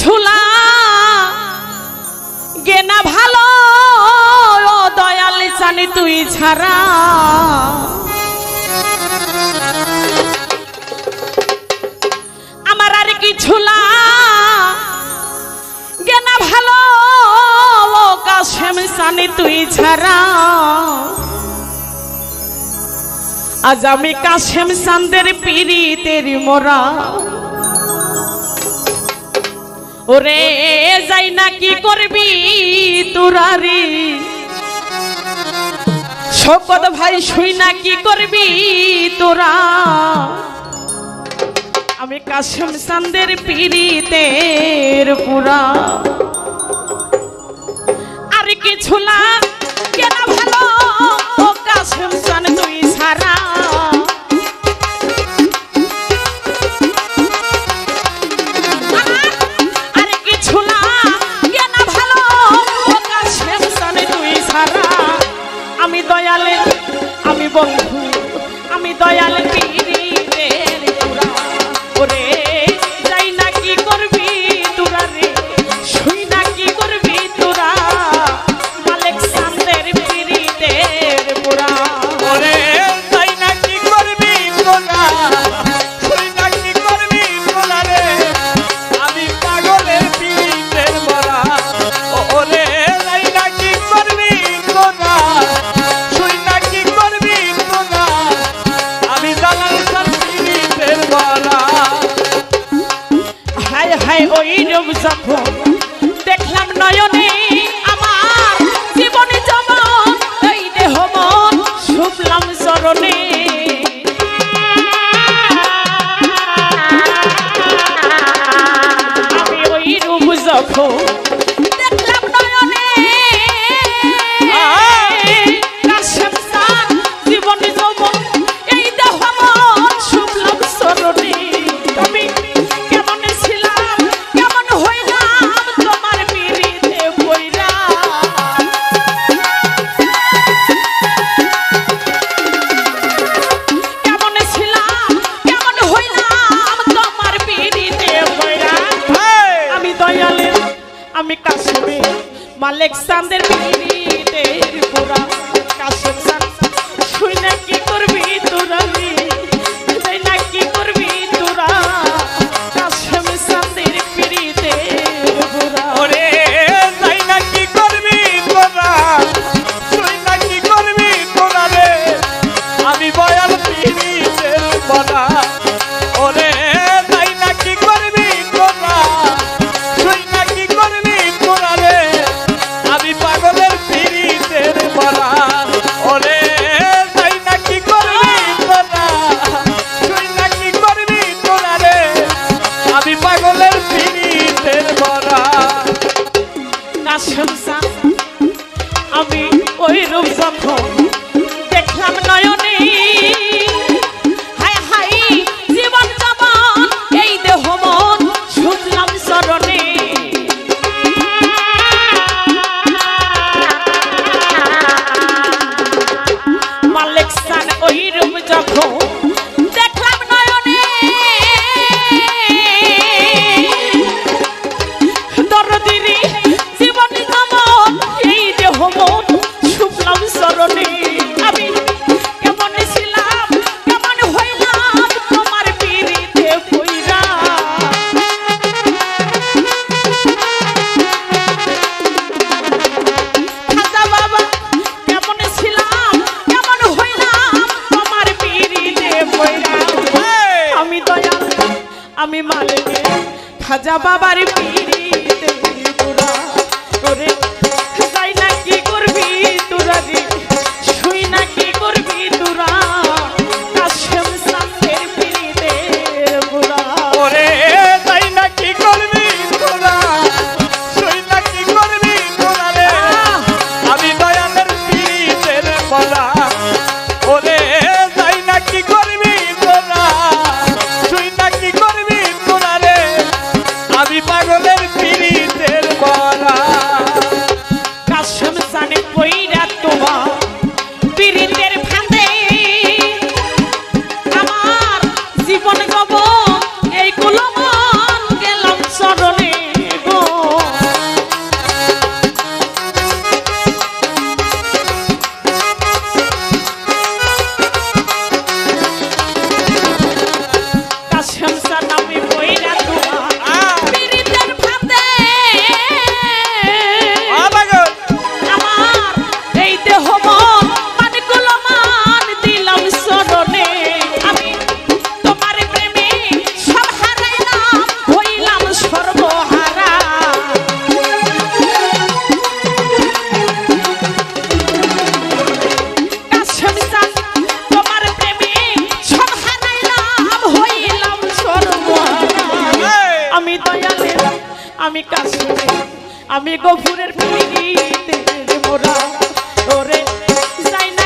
ছুলা গে না ভালো দয়াল সানি তুই ছাড়া। আমার আর কি ছুলা গে না ভালো, ও কাশেম সানি তুই ছাড়া। আজ আমি কাশেম সান্দের পিড়িতের মোরা। ওরে যাই না কি করবি তুরারি শকত ভাই শুই না কি করবি তোরা? আমি কাশম সান্দের পিড়িতের পুরা। আর কিছু না estoy. কোথায় ওই রূপ যখন দেখলাম নয়নে আমার জীবনে যেমন এই দেহ মন শুভলাম চরণে। আমি ওই রূপ যখন সান্দের পিড়িতে পুরা কাশেম সান শুই না কি করবি তোরা Bye bye. আমি কাছে আমি গফুরের পিড়িতে মোরা ওরে যাই না